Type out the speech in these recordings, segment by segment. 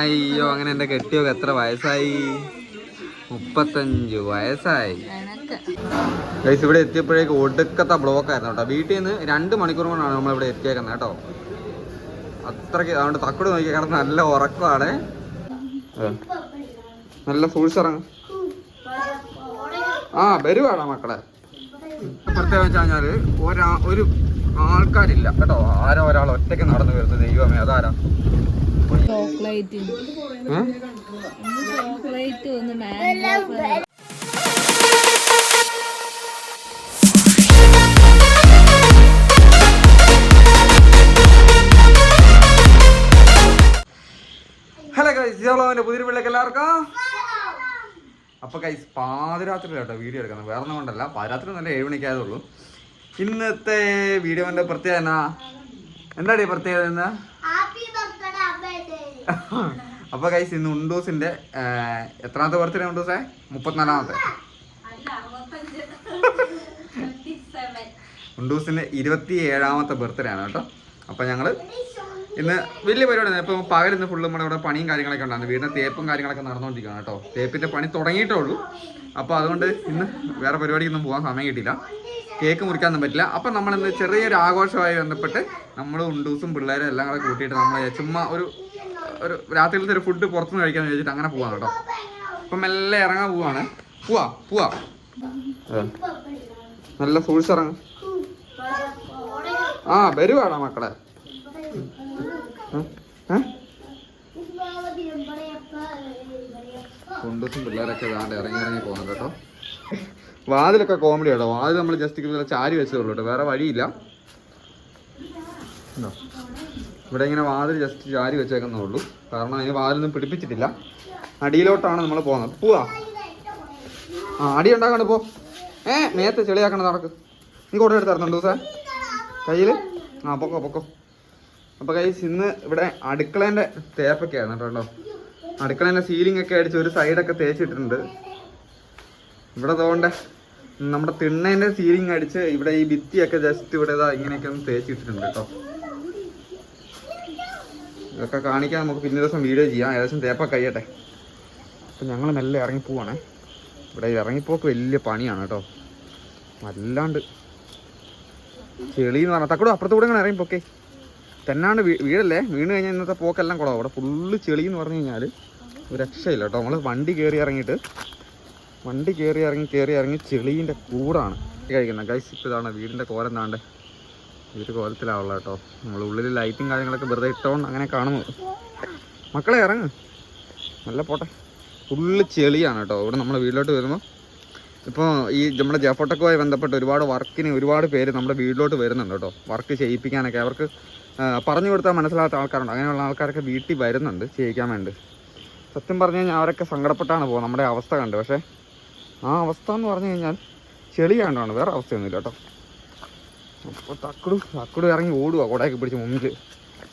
അയ്യോ അങ്ങനെ എന്റെ കെട്ടിയൊക്കെ എത്ര വയസ്സായി? മുപ്പത്തഞ്ച് വയസ്സായി. ഗൈസ് ഇവിടെ എത്തിയപ്പോഴേക്ക് ഒടുക്കത്തെ ബ്ലോക്ക് ആയിരുന്നു കേട്ടോ. വീട്ടിൽ നിന്ന് രണ്ട് മണിക്കൂർ കൊണ്ടാണ് നമ്മൾ ഇവിടെ എത്തിയേക്കുന്നത് കേട്ടോ. അത്രയ്ക്ക് അതുകൊണ്ട് തക്കട് നോക്കി കിടന്ന് നല്ല ഉറക്കമാണ്. നല്ല ഇറങ്ങും ആ വരുവാടാ മക്കളെ. പ്രത്യേകം വെച്ചാൽ ഒരാ ഒരു ആൾക്കാരില്ല കേട്ടോ. ആരോ ഒരാൾ ഒറ്റയ്ക്ക് നടന്നു വരുന്നത് ദൈവമേ അതാരാ? ചോക്ലേറ്റ്? ചോക്ലേറ്റ് ഒന്ന് മാംഗോ ഹലോ ഗൈസ് ജോളോന്റെ പുതിയ പിള്ളേക്ക് എല്ലാവർക്കും. അപ്പൊ ഗൈസ് പാതിരാത്രി കേട്ടോ വീഡിയോ എടുക്കുന്നത്. വേറെ ഒന്നും കൊണ്ടല്ല. പാതിരാത്രി നല്ല ഏഴ് മണിക്കായതുള്ളൂ ഇന്നത്തെ വീഡിയോന്റെ പ്രത്യേകത എന്താ എന്താടി പ്രത്യേകത എന്നാ അപ്പൊ ഗൈസ് ഇന്ന് ഉണ്ടൂസിന്റെ എത്രാമത്തെ ബർത്ത്ഡേ ഉണ്ടൂസേ? മുപ്പത്തിനാലാമത്തെ. ഉണ്ടൂസിന്റെ ഇരുപത്തി ഏഴാമത്തെ ബർത്ത്ഡേ ആണ് കേട്ടോ. അപ്പൊ ഞങ്ങൾ ഇന്ന് വലിയ പരിപാടി ഇപ്പം പകൽ ഇന്ന് ഫുള്ള് നമ്മുടെ ഇവിടെ പണിയും കാര്യങ്ങളൊക്കെ ഉണ്ടായിരുന്നു. വീടിന്റെ തേപ്പും കാര്യങ്ങളൊക്കെ നടന്നുകൊണ്ടിരിക്കുകയാണ് കേട്ടോ. തേപ്പിന്റെ പണി തുടങ്ങിയിട്ടേ ഉള്ളൂ. അപ്പോൾ അതുകൊണ്ട് ഇന്ന് വേറെ പരിപാടിക്കൊന്നും പോകാൻ സമയം കിട്ടിയില്ല. കേക്ക് മുറിക്കാനൊന്നും പറ്റില്ല. അപ്പം നമ്മളിന്ന് ചെറിയൊരു ആഘോഷമായി ബന്ധപ്പെട്ട് നമ്മൾ ഉണ്ടൂസും പിള്ളേരും എല്ലാം കൂടെ കൂട്ടിയിട്ട് നമ്മൾ ചുമ്മാ ഒരു ഒരു രാത്രിയിലത്തെ ഒരു ഫുഡ് പുറത്തുനിന്ന് കഴിക്കാന്ന് വെച്ചിട്ട് അങ്ങനെ പോവാണ് കേട്ടോ. അപ്പം മെല്ലെ ഇറങ്ങാൻ പോവാണ്. പോവാ പോവാ. നല്ല ഇറങ്ങ. ആ വരുവാടാ മക്കളെ? കുണ്ടൂസും പിള്ളേരൊക്കെ ഇതാണ്ട് ഇറങ്ങി ഇറങ്ങി പോകുന്നുണ്ട് കേട്ടോ. വാതിലൊക്കെ കോമഡി കേട്ടോ വാതിൽ നമ്മൾ ജസ്റ്റ് ചാരി വെച്ചേ ഉള്ളൂ കേട്ടോ. വേറെ വഴിയില്ല? ഇവിടെ ഇങ്ങനെ വാതിൽ ജസ്റ്റ് ചാരി വെച്ചേക്കുന്നേ ഉള്ളൂ. കാരണം അതിന് വാതിലൊന്നും പിടിപ്പിച്ചിട്ടില്ല. അടിയിലോട്ടാണ് നമ്മൾ പോകുന്നത്. പോവാ. ആ അടി ഉണ്ടാക്കണ്ട പോ. ഏ നേരത്തെ ചെളിയാക്കണ നടക്ക്. നീ കൂടെ എടുത്തായിരുന്നു ദിവസം. കയ്യിൽ ആ പൊക്കോ പൊക്കോ. അപ്പോൾ കൈസ് ഇന്ന് ഇവിടെ അടുക്കളേന്റെ തേപ്പൊക്കെ ആയിരുന്നു കേട്ടോ. അടുക്കളേന്റെ സീലിംഗ് ഒക്കെ അടിച്ച് ഒരു സൈഡൊക്കെ തേച്ചിട്ടുണ്ട്. ഇവിടെ തോണ്ട നമ്മുടെ തിണ്ണേന്റെ സീലിംഗ് അടിച്ച് ഇവിടെ ഈ ഭിത്തിയൊക്കെ ജസ്റ്റ് ഇവിടെ ഇതാ ഇങ്ങനെയൊക്കെ ഒന്ന് തേച്ചിട്ടിട്ടുണ്ട് കേട്ടോ. ഇതൊക്കെ കാണിക്കാൻ നമുക്ക് പിന്നെ ദിവസം വീഡിയോ ചെയ്യാം. ഏകദേശം തേപ്പൊക്കെ കഴിയട്ടെ. അപ്പം ഞങ്ങൾ മെല്ലെ ഇറങ്ങി പോവാണേ. ഇവിടെ ഇറങ്ങിപ്പോക്ക് വലിയ പണിയാണ് കേട്ടോ. വല്ലാണ്ട്. ചെളി എന്ന് പറഞ്ഞാൽ തക്കടോ അപ്പുറത്തൂടെ ഇങ്ങനെ ഇറങ്ങിപ്പോക്കേ. തെന്നാണ്ട് വീടല്ലേ? വീണ് കഴിഞ്ഞാൽ ഇന്നത്തെ പോക്കെല്ലാം കുളമാണ് അവിടെ ഫുള്ള് ചെളി എന്ന് പറഞ്ഞു കഴിഞ്ഞാൽ രക്ഷയില്ല കേട്ടോ. നമ്മൾ വണ്ടി കയറി ഇറങ്ങിയിട്ട് വണ്ടി കയറി ഇറങ്ങി കയറി ഇറങ്ങി ചെളീന്റെ കൂടാണ് കഴിക്കുന്നത്. ഗൈസ് ഇപ്പോൾ ഇതാണ് വീടിന്റെ കോരം താണ്ട്? ഒരു കോലത്തിലാവുള്ള കേട്ടോ. നമ്മൾ ഉള്ളിൽ ലൈറ്റും കാര്യങ്ങളൊക്കെ വെറുതെ ഇട്ടോണ്ട് അങ്ങനെ കാണുന്നു. മക്കളെ ഇറങ്ങ്. നല്ല പോട്ടെ. ഫുള്ള് ചെളിയാണ് കേട്ടോ. ഇവിടെ നമ്മുടെ വീട്ടിലോട്ട് വരുമ്പോൾ ഇപ്പോൾ ഈ നമ്മുടെ ജഫോട്ടക്കുമായി ബന്ധപ്പെട്ട് ഒരുപാട് വർക്കിന് ഒരുപാട് പേര് നമ്മുടെ വീട്ടിലോട്ട് വരുന്നുണ്ട് കേട്ടോ. വർക്ക് ചെയ്യിപ്പിക്കാനൊക്കെ അവർക്ക് പറഞ്ഞു കൊടുത്താൽ മനസ്സിലാത്ത ആൾക്കാരുണ്ട്. അങ്ങനെയുള്ള ആൾക്കാരൊക്കെ വീട്ടിൽ വരുന്നുണ്ട് ചെയ്യിക്കാൻ വേണ്ടി. സത്യം പറഞ്ഞു കഴിഞ്ഞാൽ അവരൊക്കെ സങ്കടപ്പെട്ടാണ് പോകുന്നത്. നമ്മുടെ അവസ്ഥ കണ്ട്. പക്ഷേ ആ അവസ്ഥ എന്ന് പറഞ്ഞു കഴിഞ്ഞാൽ ചെളി കണ്ടാണ് വേറെ അവസ്ഥയൊന്നുമില്ല കേട്ടോ. അപ്പോൾ തക്കടും തക്കടു ഇറങ്ങി ഓടുക കുടയൊക്കെ പിടിച്ച് മുമ്പിൽ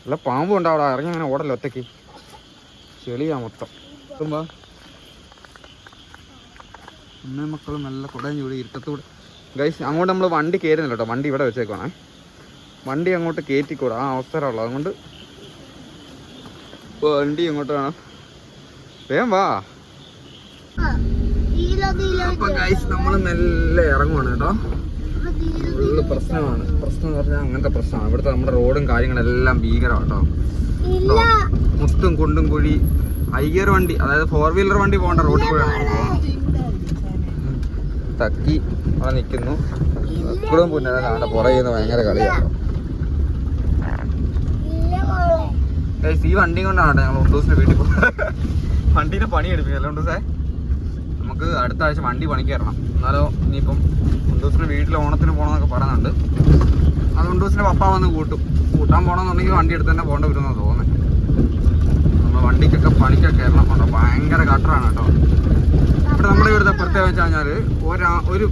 നല്ല പാമ്പും ഉണ്ട് അവിടെ ഇറങ്ങി അങ്ങനെ ഓടല്ലോ ഒറ്റയ്ക്ക്. ചെളിയാ മൊത്തം. എത്തുമ്പോ അമ്മയും മക്കളും നല്ല കുടയും ചൂടി ഇരുട്ടത്തൂടെ. ഗൈസ് അങ്ങോട്ട് നമ്മൾ വണ്ടി കയറുന്നില്ല കേട്ടോ. വണ്ടി ഇവിടെ വെച്ചേക്കുവാണേ. വണ്ടി അങ്ങോട്ട് കയറ്റിക്കൂടാ? ആ അവസരമുള്ളൂ. അതുകൊണ്ട് വണ്ടി ഇങ്ങോട്ട് വേണം. വേം. വാ അപ്പൊ ഗൈസ് നമ്മൾ മെല്ലെ ഇറങ്ങുവാണ് കേട്ടോ. പ്രശ്നമാണ്. പ്രശ്നം എന്ന് പറഞ്ഞാൽ അങ്ങനത്തെ പ്രശ്നമാണ്. ഇവിടുത്തെ നമ്മുടെ റോഡും കാര്യങ്ങളെല്ലാം കേട്ടോ? മുത്തും കുണ്ടും കുഴി. അയ്യർ വണ്ടി അതായത് ഫോർ വീലർ വണ്ടി പോകേണ്ട റോഡിൽ കൂടെയാണ് തക്കി അവിടെ നിൽക്കുന്നു ഇപ്പോഴും പിന്നെ അവിടെ പുറകിൽ നിന്ന് ഭയങ്കര കളിയാണ് ഈ വണ്ടി കൊണ്ടാണ് ഞങ്ങൾ ഉണ്ടൂസിന്റെ വീട്ടിൽ പോകുന്നത് വണ്ടീനെ പണി എടുപ്പിക്കും ഉണ്ടൂസേ? നമുക്ക് അടുത്ത ആഴ്ച വണ്ടി പണിക്ക് കയറണം എന്നാലോ ഇനിയിപ്പം ഉണ്ടൂസിന് വീട്ടിൽ ഓണത്തിന് പോകണമെന്നൊക്കെ പറയുന്നുണ്ട്. അത് ഉണ്ടൂസിന്റെ പപ്പ വന്ന് കൂട്ടും. കൂട്ടാൻ പോകണമെന്നുണ്ടെങ്കിൽ വണ്ടി എടുത്ത് തന്നെ പോകേണ്ടി വരുമെന്നാണ് തോന്നുന്നത് നമ്മൾ വണ്ടിക്കൊക്കെ പണിക്കൊക്കെ കയറണം കേട്ടോ ഭയങ്കര കട്ടറാണ് കേട്ടോ. ഇവിടെ നമ്മുടെ ഇവിടുത്തെ പ്രത്യേകത വെച്ച് കഴിഞ്ഞാൽ ഒരാ ഒരു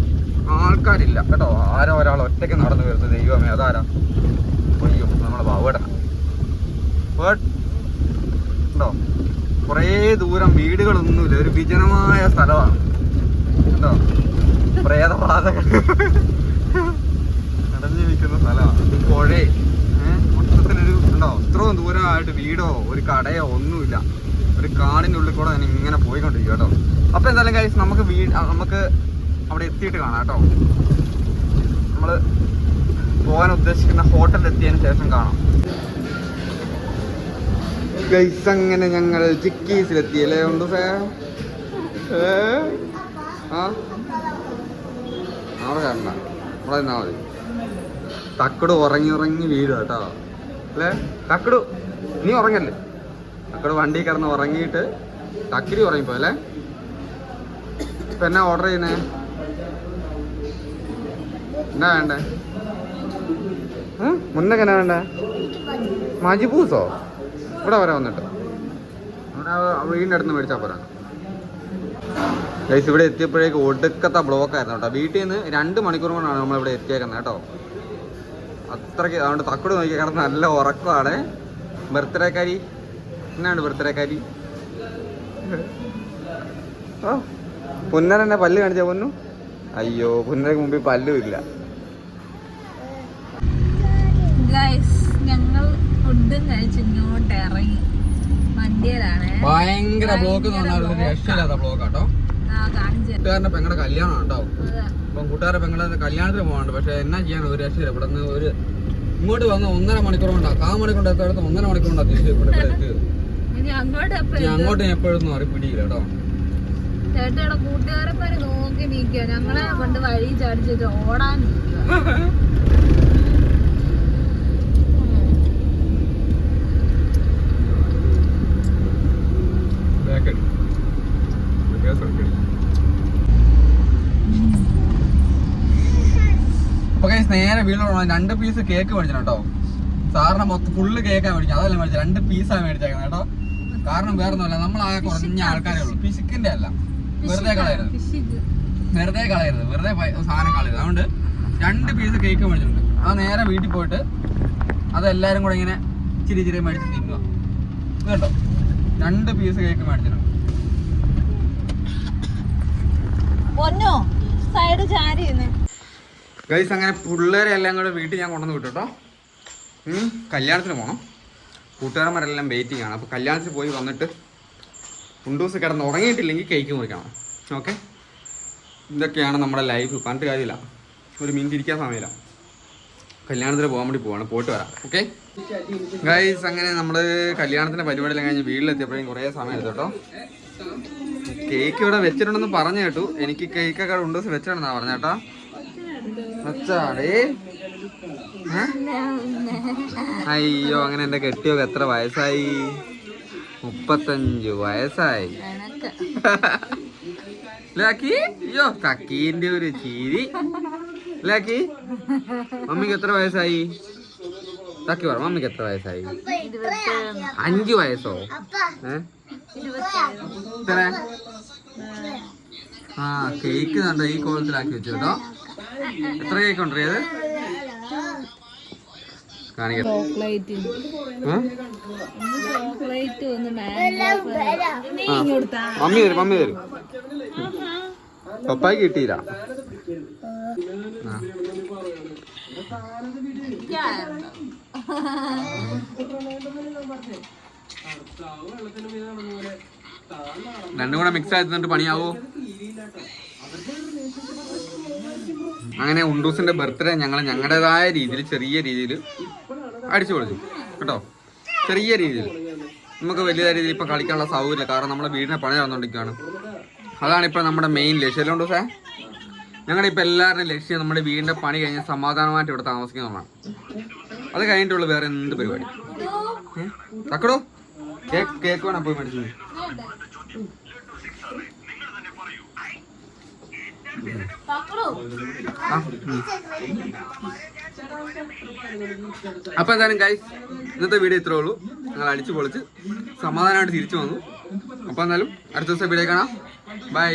ആൾക്കാരില്ല കേട്ടോ. ആരോ ഒരാൾ ഒറ്റയ്ക്ക് നടന്നു വരുന്നത് ദൈവമേ അതാരാ? അയ്യോ നമ്മളെ ബാവേടന ഉണ്ടോ? കുറേ ദൂരം വീടുകളൊന്നുമില്ല ഒരു വിജനമായ സ്ഥലമാണ്. കേട്ടോ പ്രേതബാധകൾ. നടഞ്ഞു നിൽക്കുന്ന സ്ഥലമാണ് പുഴ. മൊത്തത്തിലൊരു ഉണ്ടോ ഇത്രയും ദൂരമായിട്ട് വീടോ ഒരു കടയോ ഒന്നുമില്ല. ഒരു കാടിന്റെ ഉള്ളിൽ കൂടെ ഞാൻ ഇങ്ങനെ പോയിക്കൊണ്ടിരിക്കും കേട്ടോ. അപ്പൊ എന്തായാലും കഴിച്ച് നമുക്ക് വീട് നമുക്ക് അവിടെ എത്തിയിട്ട് കാണാം കേട്ടോ. നമ്മൾ പോകാൻ ഉദ്ദേശിക്കുന്ന ഹോട്ടലിൽ എത്തിയതിന് ശേഷം കാണാം. ഗൈസ് അങ്ങനെ ഞങ്ങൾ ചിക്കീസിലെത്തിയല്ലേ? ഉണ്ട് ഫേ? ആ? അവിടെ കണ്ട മതി. തക്കട് ഉറങ്ങി ഉറങ്ങി വീഴും കേട്ടോ. അല്ലേ? തക്കടു നീ ഉറങ്ങല്ലേ? തക്കട് വണ്ടി കിടന്ന് ഉറങ്ങിയിട്ട് തക്കിരി ഉറങ്ങിപ്പോ അല്ലേ? ഇപ്പൊ എന്നാ ഓർഡർ ചെയ്യുന്നേ? എന്നാ വേണ്ടേ? മുന്നൊക്കെ എന്നാ വേണ്ടേ? മജിബൂസോ? ഇവിടെ വരെ വന്നിട്ട്. അവിടെ വീടിന്റെ അടുത്ത് മേടിച്ചാൽ പോരാ. ഗൈസ് ഇവിടെ എത്തിയപ്പോഴേക്ക് ഒടുക്കത്തെ ബ്ലോക്ക് ആയിരുന്നു കേട്ടോ. വീട്ടിൽ നിന്ന് രണ്ട് മണിക്കൂർ കൊണ്ടാണ് നമ്മൾ ഇവിടെ എത്തിയേക്കുന്നത് കേട്ടോ. അത്രയ്ക്ക് അതുകൊണ്ട് തക്കട് നോക്കി കിടന്ന് നല്ല ഉറക്കമാണ്. ബർത്ത്ഡേക്കാരി. എന്നാണ് ബർത്ത്ഡേക്കാരി? ഓ പുന്നരന്നെ പല്ല് കാണിച്ച പൊന്നു? അയ്യോ പുന്നരക്ക് മുമ്പിൽ പല്ലും ഇല്ല ഗൈസ് ഞങ്ങൾ ഫുഡും കഴിച്ച് ഇങ്ങോട്ട് ഇറങ്ങി. വണ്ടിയിലാണ് ഭയങ്കര ബ്ലോക്ക് രക്ഷയില്ലാത്ത ബ്ലോക്ക് കേട്ടോ കൂട്ടുകാരന്റെ പെങ്ങളെ പെങ്ങളുടെ കല്യാണം ഉണ്ടാവും. അപ്പം കൂട്ടുകാരുടെ പെങ്ങളുടെ കല്യാണത്തിന് പോകാണ്ട് പക്ഷെ എന്നാ ചെയ്യാൻ ഒരു രക്ഷയില്ല. ഇവിടെ നിന്ന് ഒരു ഇങ്ങോട്ട് വന്ന് ഒന്നര മണിക്കൂർ കൊണ്ടാ. കാ മണിക്കൂർ എത്താടത്ത് ഒന്നര മണിക്കൂർ കൊണ്ടാ തിരിച്ചു ഇവിടെ എത്തിയത് അങ്ങോട്ട് എപ്പോഴും ഇനി അങ്ങോട്ട് എപ്പോഴൊന്നും അറി പിടിയില്ല കേട്ടോ ചേട്ടയുടെ കൂട്ടുകാരന്മാര് നോക്കി നിൽക്കുക ഞങ്ങളെ കൊണ്ട് വഴി ചാടിച്ചിട്ട് ഓടാൻ നിൽക്കുക അപ്പൊ guys, നേരെ വീട്ടിലുള്ള രണ്ട് പീസ് കേക്ക് മേടിച്ചു കേട്ടോ. സാറിന് മൊത്തം ഫുള്ള് കേക്കാണ് മേടിച്ചത്. അതല്ല മേടിച്ചത്? രണ്ട് പീസാണ് മേടിച്ചേക്കുന്നത് കേട്ടോ. കാരണം വേറെ ഒന്നുമല്ല നമ്മളാകെ കുറഞ്ഞ ആൾക്കാരേ ഉള്ളൂ. പിശുക്കിന്റെ അല്ല. വെറുതെ കളയരുത്. വെറുതെ കളയരുത്. വെറുതെ സാധനം കളയരുത്. അതുകൊണ്ട് രണ്ട് പീസ് കേക്ക് മേടിച്ചിട്ടുണ്ട്. അത് നേരെ വീട്ടിൽ പോയിട്ട് അതെല്ലാരും കൂടെ ഇങ്ങനെ ഇച്ചിരി ഇച്ചിരി മേടിച്ച് തിന്നുക. കേട്ടോ രണ്ട് പീസ് കേക്ക് മേടിച്ചിട്ടുണ്ട്. ഒന്നോ സൈഡ് ചാരി ഗൈസ് അങ്ങനെ പിള്ളേരെ എല്ലാം കൂടെ വീട്ടിൽ ഞാൻ കൊണ്ടുവന്ന് വിട്ടു കേട്ടോ. കല്യാണത്തിന് പോകണം കൂട്ടുകാരന്മാരെല്ലാം വെയിറ്റിംഗ് ആണ്. അപ്പോൾ കല്യാണത്തിന് പോയി വന്നിട്ട് കുണ്ടൂസ് കിടന്ന് ഉറങ്ങിയിട്ടില്ലെങ്കിൽ കേക്ക് മുറിക്കണം. ഓക്കെ ഇതൊക്കെയാണ് നമ്മുടെ ലൈഫ് പറഞ്ഞിട്ട് കാര്യമില്ല. ഒരു മീൻ തിരിക്കാൻ സമയമില്ല. കല്യാണത്തിന് പോകാൻ വേണ്ടി പോവാണ്. പോയിട്ട് വരാം. ഓക്കെ ഗൈസ് അങ്ങനെ നമ്മൾ കല്യാണത്തിന്റെ പരിപാടിയെല്ലാം കഴിഞ്ഞ് വീട്ടിലെത്തിയപ്പോഴേക്കും കുറേ സമയം എടുത്തു കേട്ടോ. കേക്ക് ഇവിടെ വെച്ചിട്ടുണ്ടെന്ന് പറഞ്ഞു കേട്ടു. എനിക്ക് കേക്കൊക്കെ ഉണ്ട് വെച്ചിട്ടുണ്ടെന്നാണ് പറഞ്ഞ ഏ? അയ്യോ അങ്ങനെ എന്റെ കെട്ടിയൊക്കെ എത്ര വയസ്സായി? മുപ്പത്തഞ്ചു വയസ്സായി. ലാക്കി അയ്യോ കക്കീന്റെ ഒരു ചീരി. ലാക്കി മമ്മിക്ക് എത്ര വയസ്സായി? തക്കി പറ മമ്മിക്ക് എത്ര വയസ്സായി? അഞ്ചു വയസ്സോ? ഏ? ആ കേക്ക് കണ്ടോ ഈ കോലത്തിലാക്കി വെച്ചു കേട്ടോ. എത്ര കേക്ക് നീ ഇങ്ങോട്ടാ മമ്മി തരും മമ്മി തരും. പപ്പായി കിട്ടിയില്ല. രണ്ടും കൂടെ മിക്സ് ആയി തിന്നിട്ട് പണിയാവോ? അങ്ങനെ ഉണ്ടൂസിന്റെ ബർത്ത്ഡേ ഞങ്ങൾ ഞങ്ങളുടേതായ രീതിയിൽ ചെറിയ രീതിയിൽ അടിച്ചു പൊളിച്ചു. കേട്ടോ? ചെറിയ രീതിയിൽ നമുക്ക് വലിയ രീതിയിൽ ഇപ്പൊ കളിക്കാനുള്ള സൗകര്യമില്ല. കാരണം നമ്മുടെ വീടിനെ പണി നടന്നുകൊണ്ടിരിക്കുകയാണ്. അതാണ് ഇപ്പൊ നമ്മുടെ മെയിൻ ലക്ഷ്യം. അല്ലേ ഉണ്ടൂസേ? ഞങ്ങളുടെ ഇപ്പം എല്ലാവരുടെയും ലക്ഷ്യം നമ്മുടെ വീടിന്റെ പണി കഴിഞ്ഞ് സമാധാനമായിട്ട് ഇവിടെ താമസിക്കുന്നതാണ് അത് കഴിഞ്ഞിട്ടുള്ള വേറെ എന്ത് പരിപാടി? തക്കടോ? കേക്ക് കേക്ക് വേണം? പോയി മേടിച്ചു. അപ്പൊ എന്തായാലും ഗൈസ് ഇന്നത്തെ വീഡിയോ ഇത്രേ ഉള്ളൂ. ഞങ്ങൾ അടിച്ചു പൊളിച്ച് സമാധാനമായിട്ട് തിരിച്ചു വന്നു. അപ്പൊ എന്തായാലും അടുത്ത ദിവസം വീഡിയോ കാണാം. ബൈ